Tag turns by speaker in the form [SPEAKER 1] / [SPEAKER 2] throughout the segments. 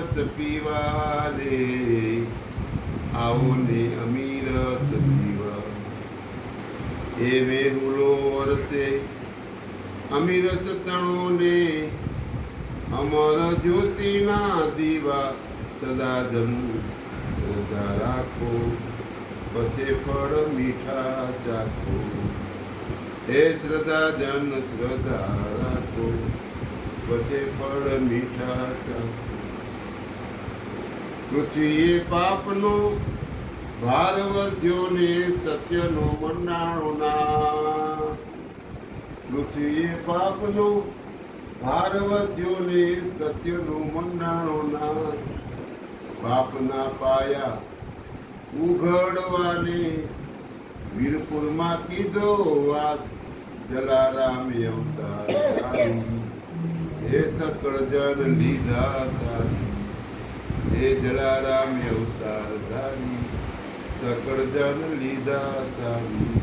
[SPEAKER 1] રસ પીવા રે આવો ને અમી રસ પીવા. એ વેહુલો વરસે અમી રસ તણો ને અમર જ્યોતિના દીવા. સદા જન શ્રદ્ધા રાખો, પછી ફળ મીઠા ચાખો. હે શ્રદ્ધા જન શ્રદ્ધા રાખો, પછી ફળ મીઠા ચાખો. પૃથ્વીએ પાપનો ભાર વધ્યો ને સત્યનો મંડાણો પૃથ્વીએ પાપનો ભાર વધ્યો ને સત્યનો મંડાણો ના પાપના પાયા ઉઘડવાને વીરપુરમાં કીધો વાસ જલારામ અવતાર હે સકળ જન લીધા તારી હે જલારામ અવતાર ધારી, સકળ જન લીધા તારી.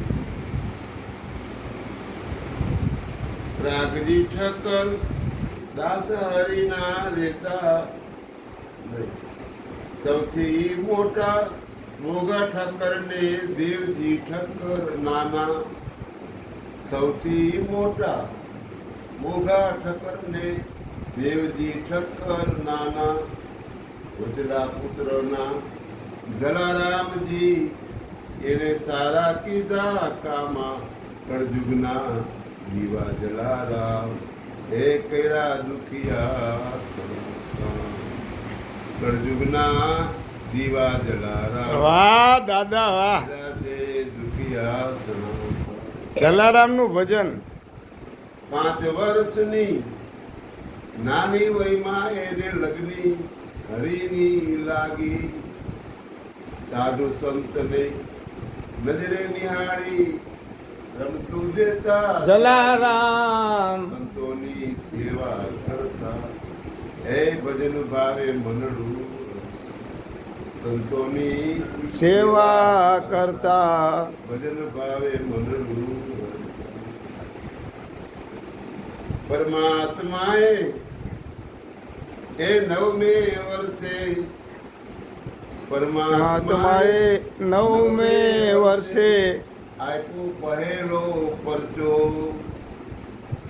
[SPEAKER 1] પ્રાગજી ઠક્કર, દાસ હરિના રેતા. સૌથી મોટા મોગા ઠક્કર ને દેવજી ઠક્કર નાના. સૌથી મોટા મોગા ઠક્કર ને દેવજી ઠક્કર નાના. ઉજલા પુત્રના જલારામજી એને સારા કીધા કામા કળજુગના દીવા જલારામ. હે કયા દુખિયા. કળજુગના દીવા જલારામ.
[SPEAKER 2] વાહ દાદા વાહ.
[SPEAKER 1] છે દુખિયા જલારામ
[SPEAKER 2] જલારામનું ભજન.
[SPEAKER 1] પાંચ વર્ષની નાની વયમાં એને લગ્ની હરીની લાગી. સાધુ સંતને નજરે નિહાળી રમતું દેતા
[SPEAKER 2] જલારામ.
[SPEAKER 1] સંતોની સેવા કરતા. હે ભજન ભાવે મનડું. સંતોની
[SPEAKER 2] સેવા કરતા.
[SPEAKER 1] ભજન ભાવે મનડું. પરમાત્માએ એ નવમે વર્ષે પરમાત્માએ
[SPEAKER 2] નવમે વર્ષે
[SPEAKER 1] આપ્યો પહેલો પરચો.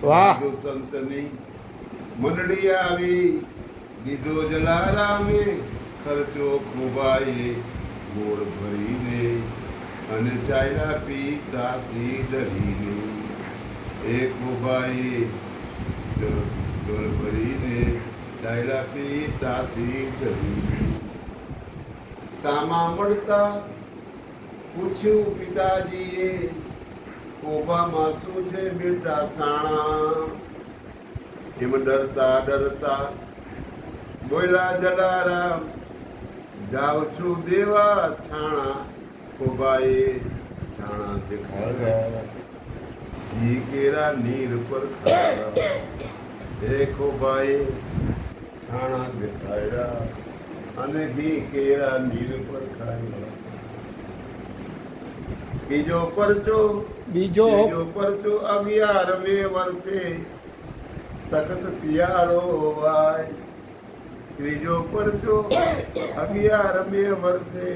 [SPEAKER 2] વાહ.
[SPEAKER 1] સંતની મંડળી આવી. દીધો જલારામે ખર્ચો ખોબાએ ગોળ ભરીને અને ચાલ્યા પીતાથી ડરીને એ ખોબાએ ગોળ ભરીને ચાલ્યા પીતાથી ડરીને સામા મળતા પૂછ્યું પિતાજીએ કોબામાં શું છે બેટા સાણા એમ ડરતા ડરતા બોલ્યા જલારામ જાઉં છું દેવા છાણા કોબાએ છાણા દેખાડ્યા ઘી કેરા નીર પર ખાયા હે કોબાએ છાણા દેખાડ્યા અને ઘી કેરા નીર પર ખાયા બીજો પરચો
[SPEAKER 2] બીજો
[SPEAKER 1] બીજો પરચો અગિયારમે વર્ષે સખત શિયાળો વાય ત્રીજો પરચો અગિયારમે વર્ષે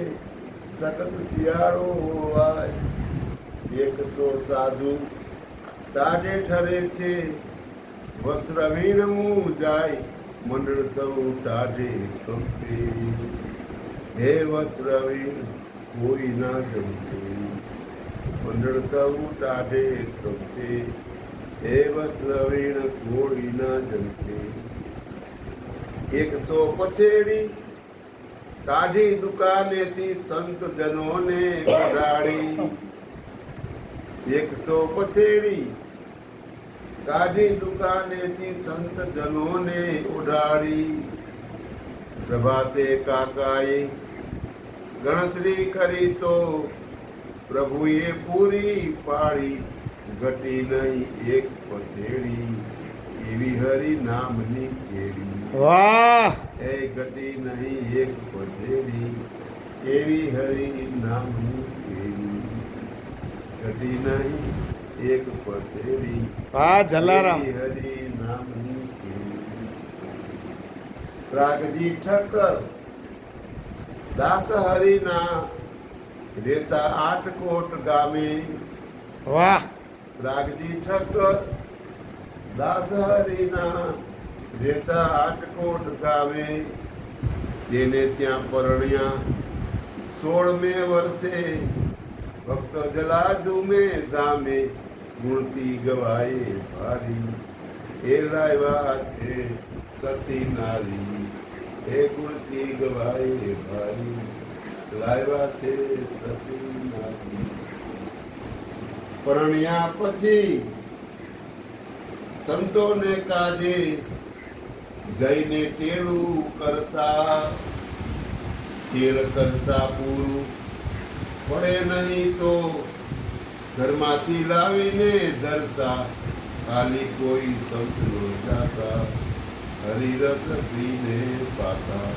[SPEAKER 1] સખત શિયાળો વાય એકસો સાધુ તાજે ઠરે છે. વસ્ત્રવીણ મું જાય. મંડળ સૌ ટાઢે કંપે, હે વસ્ત્ર કોઈ ના ગમતે. મંડળ સૌ ટાઢે કંપે, હે વસ્ત્રવીણ, કોઈ ના જમતે એકસો પછેડી કાઢી દુકાનેથી સંત જનોને ઉડાડી એકસો પછેડી કાઢી દુકાનેથી સંત જનોને ઉડાડી પ્રભાતે કાકાએ ગણતરી કરી તો પ્રભુએ પૂરી પાડી. ઘટી નહીં એક પછેડી એવી હરિ નામની કેડી
[SPEAKER 2] વાહ!
[SPEAKER 1] એ ઘટી નહીં એક પછેડી એવી હરિ નામની કેડી ઘટી નહીં એક પથેરી
[SPEAKER 2] પા જલારામ.
[SPEAKER 1] હરી નામની રાગજી ઠક્કર દાસ હરિના રેતા આટકોટ ગામે.
[SPEAKER 2] વાહ.
[SPEAKER 1] રાગજી ઠક્કર દાસ હરિના રેતા આટકોટ ગામે. તેને ત્યાં પરણ્યા સોળમે વર્ષે ભક્ત જલા ધૂમે ધામે ગુણતી ગવાય ભારી. એ લાવ્યા છે સતી નારી. હે મૂર્તિ ગવાય ભારી. લાવ્યા છે સતી નારી. પરણ્યા પછી સંતોને કાજે જઈને ટેલું કરતા. તેલ કરતા પૂરું. પડે નહીં તો ઘરમાંથી લાવીને ધરતા ખાલી કોઈ સંત નો જાતા હરિરસ પીને પાતા.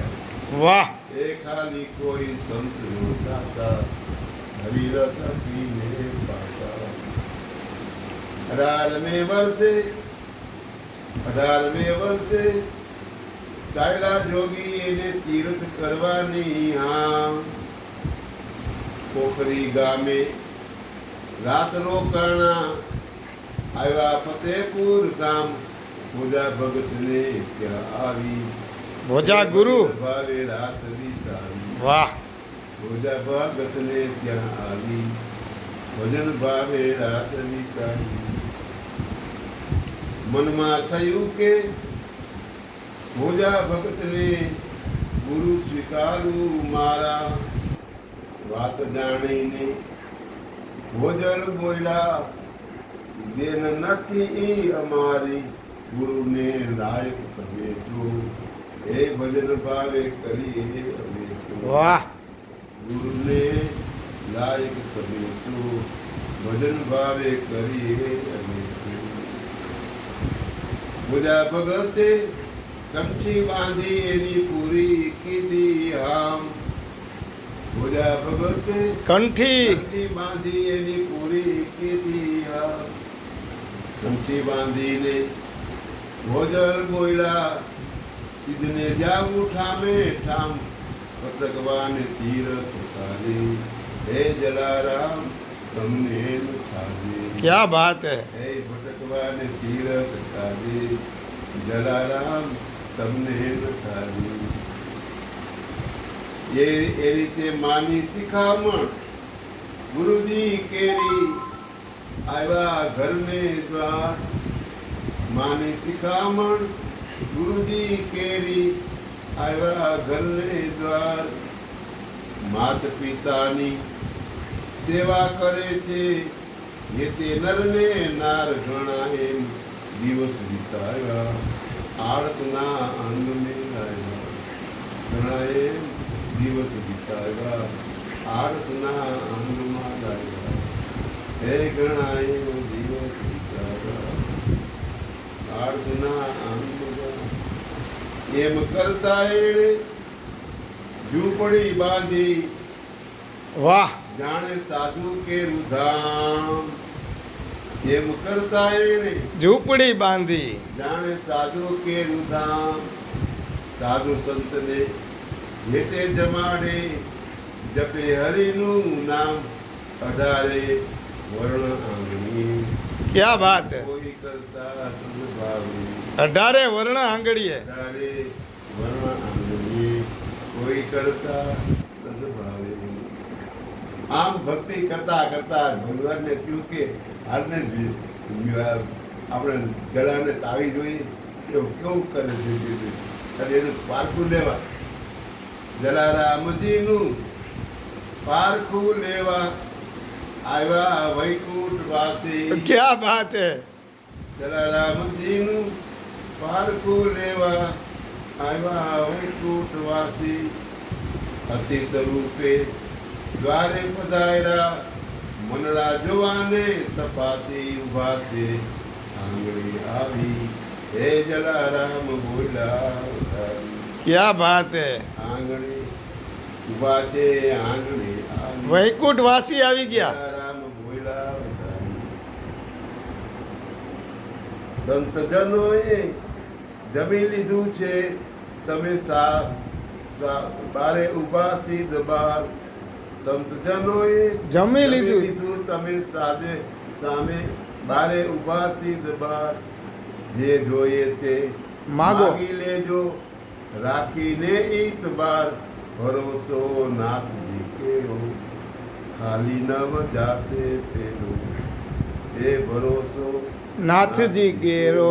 [SPEAKER 2] વાહ!
[SPEAKER 1] એ ખાલી કોઈ સંત નો જાતા હરિરસ પીને પાતા. અઢારમે વર્ષે અઢારમે વર્ષે ચાલ્યા જોગી એને તીર્થ કરવાની હા. પોખરી ગામે રાત કરણા આવ્યા ફતેપુર ગામ પૂજા ભગતને ત્યાં આવી.
[SPEAKER 2] ભોજા ગુરુ.
[SPEAKER 1] ભાવે રાત વિતાવી
[SPEAKER 2] વાહ.
[SPEAKER 1] ભોજા ભગતને ત્યાં આવી. ભજન ભાવે રાત વિતાવી મનમાં થયું કે ભોજા ભગતને ગુરુ સ્વીકારું મારા. વાત જાણીને ભોજન બોલ્યા દેન નથી એ અમારી ગુરુને લાયક તમે છો. એ ભજન ભાવે કરીએ અમે
[SPEAKER 2] વાહ.
[SPEAKER 1] ગુરુને લાયક તમે છો. ભજન ભાવે કરીએ અમે તો. ભગતે કંઠી બાંધી એની પૂરી કીધી હામ પૂજા ભગતે
[SPEAKER 2] કંઠી
[SPEAKER 1] કંઠી બાંધી એની પૂરી કીધી હામ કંઠી બાંધીને ભોજલ બોલ્યા સિદ્ધને જાવું ઠામે ઠામ પટકવાને તીરથ કાલી હે જલારામ તમને ન ખાજે
[SPEAKER 2] ક્યા બાત હે
[SPEAKER 1] હે ભટકવાને તીરથ કાલી જલારામ તમને ન ખાજે એ એ રીતે માની શિખામણ. ગુરુજી કેરી આવ્યા ઘરને દ્વાર. માની શિખામણ. ગુરુજી કેરી આવ્યા ઘરને દ્વાર. માત પિતાની સેવા કરે છે. એ તે નરને નાર ઘણા એમ દિવસ વિતાવ્યા. આળસના અંગ મેં આવ્યા ઘણા એમ દિવસ વિતાવ્યા આળસના અંગમાં લાવ્યા હે એમ દિવસ વિતાવ્યા આળસના અંગમાં એમ કરતા એણે ઝૂંપડી બાંધી
[SPEAKER 2] વાહ
[SPEAKER 1] જાણે સાધુ કે રુધામ એમ કરતા એણે
[SPEAKER 2] ઝૂંપડી બાંધી
[SPEAKER 1] જાણે સાધુ કે રુધામ સાધુ સંતને જે તે જમાડે જપે હરિનું નામ અઢારે વર્ણ આંગણી
[SPEAKER 2] ક્યા વાત
[SPEAKER 1] કોઈ કરતા સદભાવી
[SPEAKER 2] અઢારે વર્ણ આંગળીએ
[SPEAKER 1] અઢારે વર્ણ આંગણી કોઈ કરતા સદભાવે આમ ભક્તિ કરતા કરતા ભગવાનને થયું કે હાલને આપણે ગળાને તાવી જોઈએ એવું કેવું કરે છે અને એનું પારખું લેવા જલારામજીનું પારખું લેવા આવ્યા વૈકુંઠ વાસી
[SPEAKER 2] ક્યા વાત હે?
[SPEAKER 1] જલારામજીનું પારખું લેવા આવ્યા વૈકુંઠ વાસી અતિત રૂપે દ્વારે પધાર્યા મનડા જોવાને તપાસી ઊભા છે. આંગળી આવી. હે જલારામ ઉધારી.
[SPEAKER 2] ક્યા વાત હે?
[SPEAKER 1] આંગળી ઊભા છે આંગળી
[SPEAKER 2] વૈકુંઠ વાસી આવી ગયા.
[SPEAKER 1] રામ ભોયલા સંતજનોએ જમી લીધું છે તમે સા બારે ઊભા સિદ્ધ બાર સંત જનોએ
[SPEAKER 2] જમી લીધું.
[SPEAKER 1] તમે સાજે સામે બારે ઊભા સિદ્ધ બાર જે જોઈએ તે
[SPEAKER 2] માગો.
[SPEAKER 1] લેજો. રાખીને ઇતબાર ભરોસો નાથજી કેળો. ખાલી નવ જાશે ફેરો. એ ભરોસો
[SPEAKER 2] નાથજી કેરો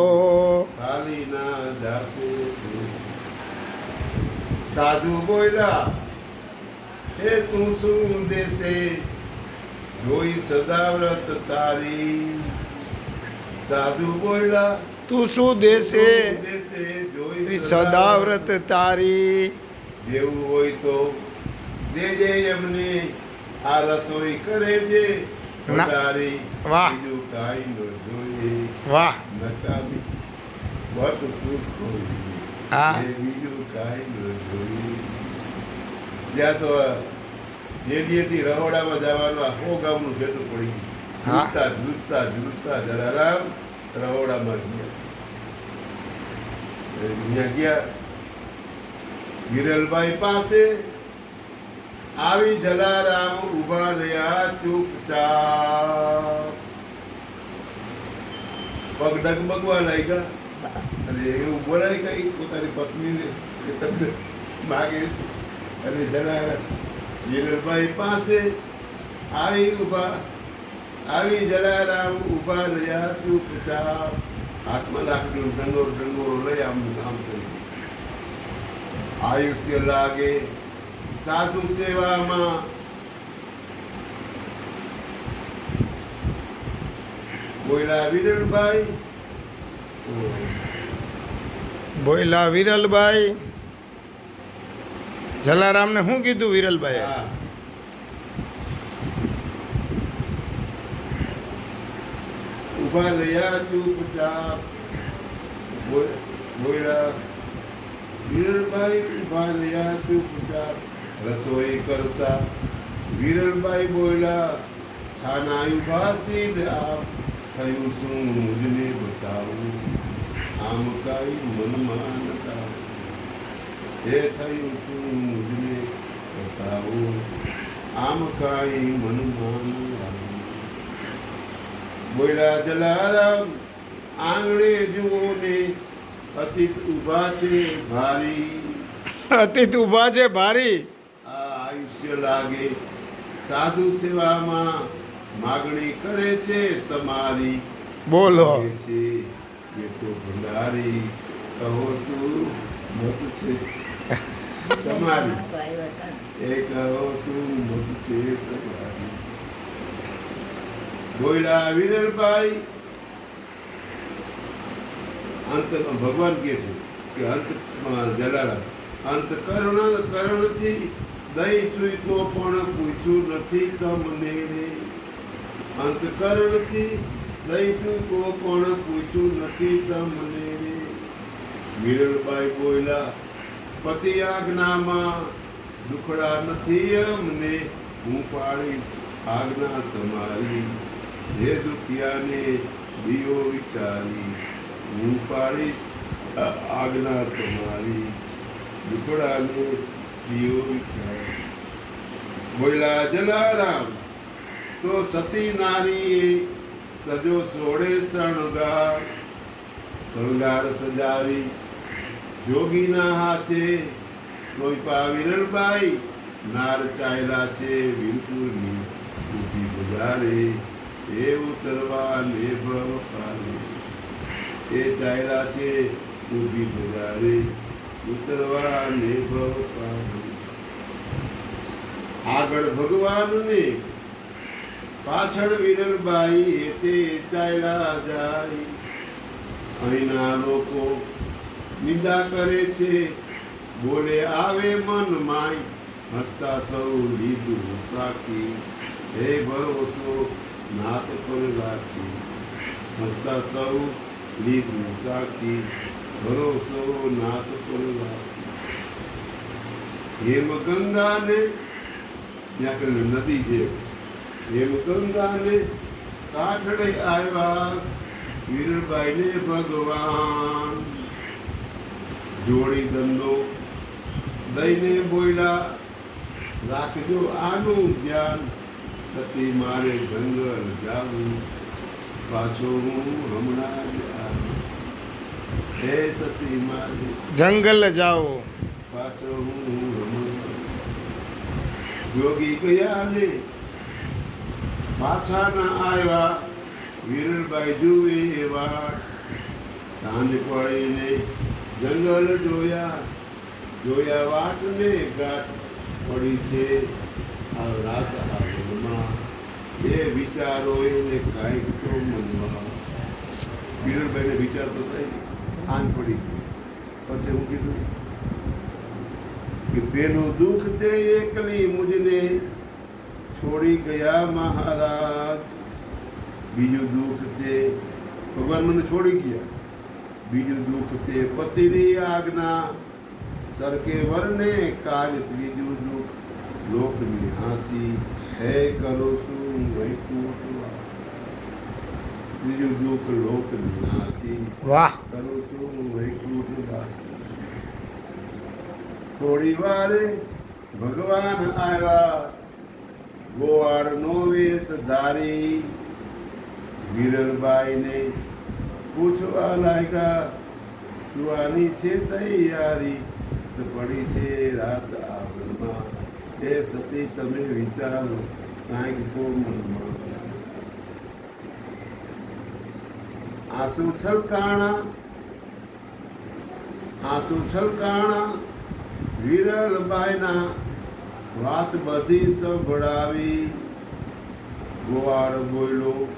[SPEAKER 1] ખાલી ના જાશે સાધુ બોલ્યા હે તું શું દેશે? જોઈ સદાવ્રત તારી. સાધુ બોલ્યા
[SPEAKER 2] તું શું દેશે? સદાવ્રત તારી.
[SPEAKER 1] દેવું હોય તો દેજે એમને. આ રસોઈ કરે છે.
[SPEAKER 2] વાહ.
[SPEAKER 1] બીજું કાંઈ ન જોઈએ.
[SPEAKER 2] વાહ.
[SPEAKER 1] નકામી બત સુખ હોય.
[SPEAKER 2] હા.
[SPEAKER 1] બીજું કાંઈ ન જોઈએ. જ્યાં તો દેદીએથી રહોડામાં જવાનું આખો ગામનું ભેટું પડી
[SPEAKER 2] હા.
[SPEAKER 1] ધ્રુજતા ધ્રુજતા ધ્રુજતા જલારામ. રહોડામાં ગયા. ત્યાં ગયા. વિરલભાઈ પાસે આવી જલારામ ઊભા રહ્યા ચૂપચાપ. પગ ડગમગવા લાગ્યા. અને એવું બોલાય કઈ પોતાની પત્નીને કે તમને માગે અને જલારામ, વિરલભાઈ પાસે આવી ઊભા આવી જલારામ ઊભા રહ્યા ચૂપચાપ હાથમાં લાકડી ડંગોર ડંગોરો લઈ આમ આમ કર્યું. આયુષ્ય લાગે સાધુ સેવામાં. બોયલા વિરલભાઈ.
[SPEAKER 2] બોયલા વિરલભાઈ. જલારામને શું કીધું વિરલભાઈ
[SPEAKER 1] હા. ઊભા રહ્યા ચૂપચાપ બોલ- બોલ્યા વિરલભાઈ ઊભા રહ્યા ચૂપચાપ રસોઈ કરતા, વિરલભાઈ બોલ્યા છાના ઊભા સીધા થયું શું મુજને બતાવું? આમ કાંઈ મનમાં નતા એ થયું શું મુજને બતાવું આમ કાંઈ મનમાં બોલ્યા જલારામ આંગણે જુઓ ને અતિત ઊભા છે ભારી.
[SPEAKER 2] અતિત ઊભા છે ભારી.
[SPEAKER 1] આ આયુષ્ય લાગે સાધુ સેવામાં માગણી કરે છે તમારી.
[SPEAKER 2] બોલો.
[SPEAKER 1] છે એ તો ભંડારી કહો શું મત છે? તમારી. એ કહો શું મત છે તમારી? અંત ભગવાન કહે છે કે અંત જલારામ, અંત કરણ કરણથી દઈ ચૂકો પણ પૂછ્યું નથી તમને અંત કરણથી દઈ ચૂકો પણ પૂછ્યું નથી તમને વિરલભાઈ બોલ્યા પતિ આજ્ઞામાં દુખડા નથી અમને. હું પાડીશ આજ્ઞા તમારી. હે દુખિયાને દિયો વિચારી, હું પાડીશ આજ્ઞા તમારી. દુકડાને દિયો વિચારી. બોલ્યા, જલારામ, તો સતી નારીએ સજો સોડે શણગાર. શણગાર સજાવી જોગીના હાથે સોયપા વિરલબાઈ. નાર ચાયલા છે વીરપુરની ઊભી બજારે. એ ઉતરવા ને ભવ એ ચાયલા છે ઊભી બજારે. ઉતરવા ને ભવ આગળ ભગવાનને પાછળ વિરલબાઈ એ તે ચાયલા જાય. અહીંના લોકો નિંદા કરે છે. બોલે, આવે મન માય. હસતા સૌ લીધું સાકી હે ભરોસો નાથ પર રાખી હસતા સૌ લીધું સાખી ભરોસો નાથ પર રાખી હેમ ગંગાને ત્યાં નદી છે હેમ ગંગાને કાઠડે આવ્યા વીરબાઈને ભગવાન જોડી દંડો દઈને બોયલા રાખજો આનું ધ્યાન સતી મારે જંગલ જાવું પાછો હું હમણાં આવું. હે સતી મારે
[SPEAKER 2] જંગલ જાઓ.
[SPEAKER 1] પાછો હું હમણાં જોગી ગયા ને પાછા ના આવ્યા વિરલભાઈ જુએ એવા સાંજ પડીને જંગલ જોયા જોયા વાટ ને ગાંઠ પડી છે. આ રાત એ વિચારો એને કાંઈક તો મનમાં વિરલભાઈને વિચાર તો થાય આન પડી પછી હું કીધું કે પેલું દુઃખ છે એકલી મુજને છોડી ગયા મહારાજ. બીજું દુઃખ છે ભગવાન મને છોડી ગયા. બીજું દુઃખ છે પતિની આજ્ઞા. સરકે વરને કાજ, ત્રીજું દુઃખ લોકની હાંસી. હે કરો શું? થોડી વારે ભગવાન આવ્યા ગોવાળ નો વેશ ધારી વિરલબાઈને પૂછવા લાગ્યા સુવાની છે તૈયારી પડી છે રાત આવરમાં એ સતી તમે વિચારો કાંઈક તો મનમાં આંસુ છલકાણા વાત બધી સંભળાવી. ગોવાળ બોયલો.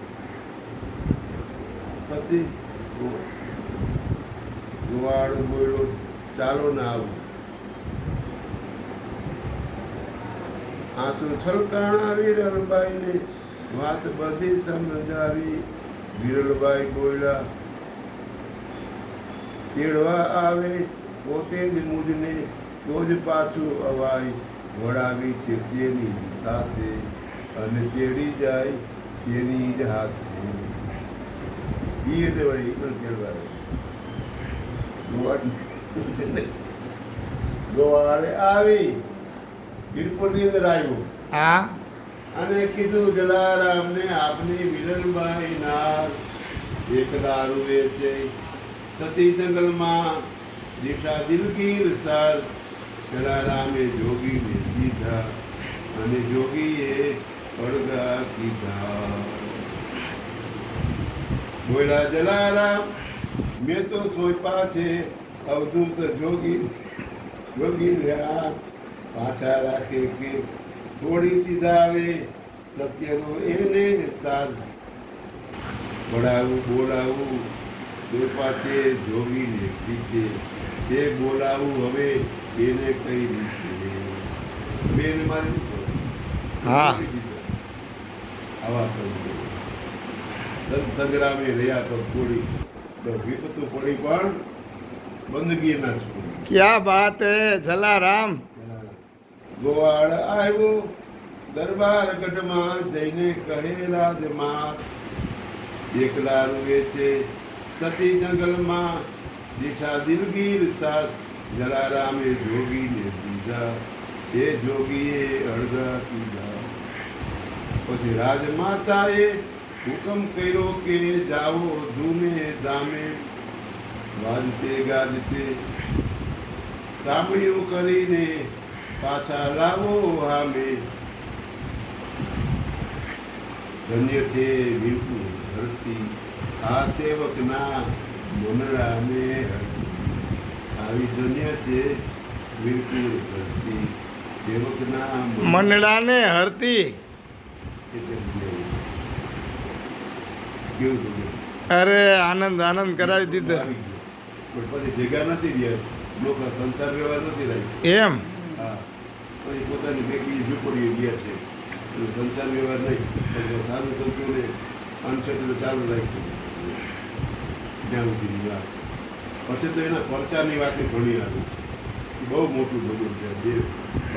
[SPEAKER 1] પતિ, ગોવાળ. બોયલો, ચાલો ને આવું. આંસુ છલકાણા વિરલબાઈને વાત બધી સમજાવી. વિરલબાઈ બોયલા તેડવા આવે, પોતે જ મુજને તો જ પાછું અવાય. વળાવી છે તેની સાથે, અને તેડી જાય તેની જ હાથે. ઈ એટલે વળી પણ તેડવા ગોવાળે આવી વીરપુરની અંદર આવ્યો.
[SPEAKER 2] હા.
[SPEAKER 1] અને કીધું, જલારામને આપની વિરલબાઈ ના એકલા રૂવે છે સતી જંગલમાં દીઠા દિલગીર સર. જલારામે જોગીને દીધા અને જોગીએ પડગા કીધા. બોલા જલારામ, મેં તો સોંપા છે, અવધૂત જોગી જોગી રહ્યા પાછા રાખે કે થોડી સીધાવે સત્યનો એને સાધ. વડાવું બોલાવું તે પાછે જોગીને પ્રીતે તે બોલાવું હવે એને કઈ રીતે બેન મારી
[SPEAKER 2] હા.
[SPEAKER 1] આવા સંતો સંત સંગ્રામે રહ્યા તો થોડી. તો વિપતું પડી પણ બંદગી ના છોડી
[SPEAKER 2] ક્યાં બાત હે જલારામ?
[SPEAKER 1] ગોવાળ આવ્યો. દરબાર ગઢમાં જઈને કહે રાજમાં એકલા રૂએ છે સતી જંગલમાં. દીઠા દિલગીર સાથ જલારામે જોગીને દીધા. એ જોગીએ અડધા પીધા પછી રાજમાતાએ હુકમ કર્યો કે જાઓ ધૂમે ધામે. વાજતે ગાજતે સામણીઓ કરીને પાછા લાવો હામે. ધન્ય છે વિપુ ધરતી આ સેવકના મનડાને હરતી આવી ધન્ય છે વિપુ ધરતી સેવકના મન-
[SPEAKER 2] મંડળાને હરતી અરે આનંદ આનંદ કરાવી દીધો.
[SPEAKER 1] ગયું. પણ પછી ભેગા નથી રહ્યા. લોકો સંસાર વ્યવહાર નથી રાખ્યો.
[SPEAKER 2] એમ?
[SPEAKER 1] હા. પછી પોતાની બેગની ઝૂંપડીએ ગયા છે. સંસાર વ્યવહાર નહીં. પણ સાધુ સંતોને અનક્ષેત્ર ચાલુ રાખ્યું. જ્યાં સુધીની વાત. પછી તો એના પરચાની વાતે ઘણી આવી. બહુ મોટું બધું છે. જે